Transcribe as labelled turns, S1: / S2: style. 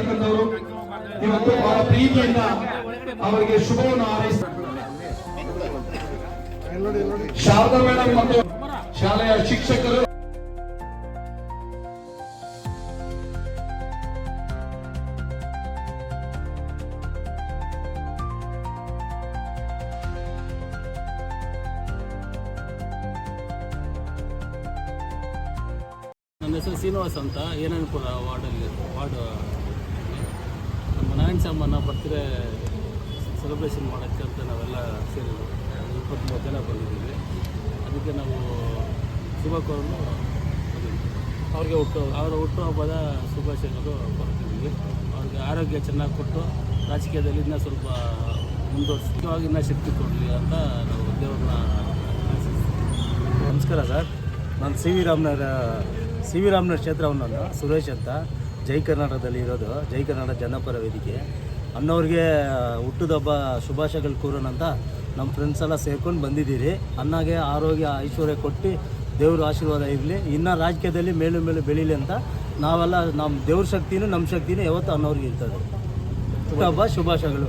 S1: ಇರ್ತಕ್ಕಂಥವ್ರು ಇವತ್ತು ಬಹಳ ಪ್ರೀತಿಯಿಂದ ಅವರಿಗೆ ಶುಭವನ್ನು ಹಾರೈಸ ಶಾರದಾ ಮೇಡಮ್ ಮತ್ತು ಶಾಲೆಯ ಶಿಕ್ಷಕರು
S2: ನನ್ನ ಹೆಸರು ಶ್ರೀನಿವಾಸ್ ಅಂತ ಏನಾನಪುರ ವಾರ್ಡಲ್ಲಿ ವಾರ್ಡ್ ನಾರಾಯಣ ಸಾಮನ್ನ ಸೆಲೆಬ್ರೇಷನ್ ಮಾಡೋಕ್ಕೆ ಅಂತ ನಾವೆಲ್ಲ ಸೇರಿ ಇಪ್ಪತ್ತ್ಮೂರು ಜನ ಬಂದಿದ್ದೀವಿ. ಅದಕ್ಕೆ ನಾವು ಶುಭ ಕೋರಲು ಅವ್ರಿಗೆ ಹುಟ್ಟು ಅವರ ಹುಟ್ಟುಹಬ್ಬದ ಶುಭಾಶಯಗಳು ಕೊಡ್ತಿದ್ದೀವಿ ಅವ್ರಿಗೆ ಆರೋಗ್ಯ ಚೆನ್ನಾಗಿ ಕೊಟ್ಟು ರಾಜಕೀಯದಲ್ಲಿ ಇನ್ನೂ ಸ್ವಲ್ಪ ಮುಂದುವರಿಸಿ ಇನ್ನೂ ಶಕ್ತಿ ಕೊಡಲಿ ಅಂತ ನಾವು ದೇವ್ರನ್ನ
S3: ನಮಸ್ಕಾರ ಸರ್. ನಾನು C V Ramanagara, C V Ramanagara ಕ್ಷೇತ್ರವನ್ನು ನಾನು ಸುರೇಶ್ ಅಂತ. ಜೈ ಕರ್ನಾಟಕದಲ್ಲಿ ಇರೋದು, ಜೈ ಕರ್ನಾಟಕ ಜನಪರ ವೇದಿಕೆ. ಅಣ್ಣವ್ರಿಗೆ ಹುಟ್ಟುದಬ್ಬ ಶುಭಾಶಯಗಳು ಕೂರೋಣ ಅಂತ ನಮ್ಮ ಫ್ರೆಂಡ್ಸ್ ಎಲ್ಲ ಸೇರ್ಕೊಂಡು ಬಂದಿದ್ದೀರಿ. ಅನ್ನಾಗೆ ಆರೋಗ್ಯ ಐಶ್ವರ್ಯ ಕೊಟ್ಟು ದೇವ್ರ ಆಶೀರ್ವಾದ ಇರಲಿ. ಇನ್ನು ರಾಜಕೀಯದಲ್ಲಿ ಮೇಲು ಮೇಲು ಬೆಳೀಲಿ ಅಂತ ನಾವೆಲ್ಲ ನಮ್ಮ ದೇವ್ರ ಶಕ್ತಿನೂ ನಮ್ಮ ಶಕ್ತಿನೂ ಯಾವತ್ತು ಅನ್ನೋರಿಗೆ ಇರ್ತದೆ. ಹುಟ್ಟುಹಬ್ಬ ಶುಭಾಶಯಗಳು.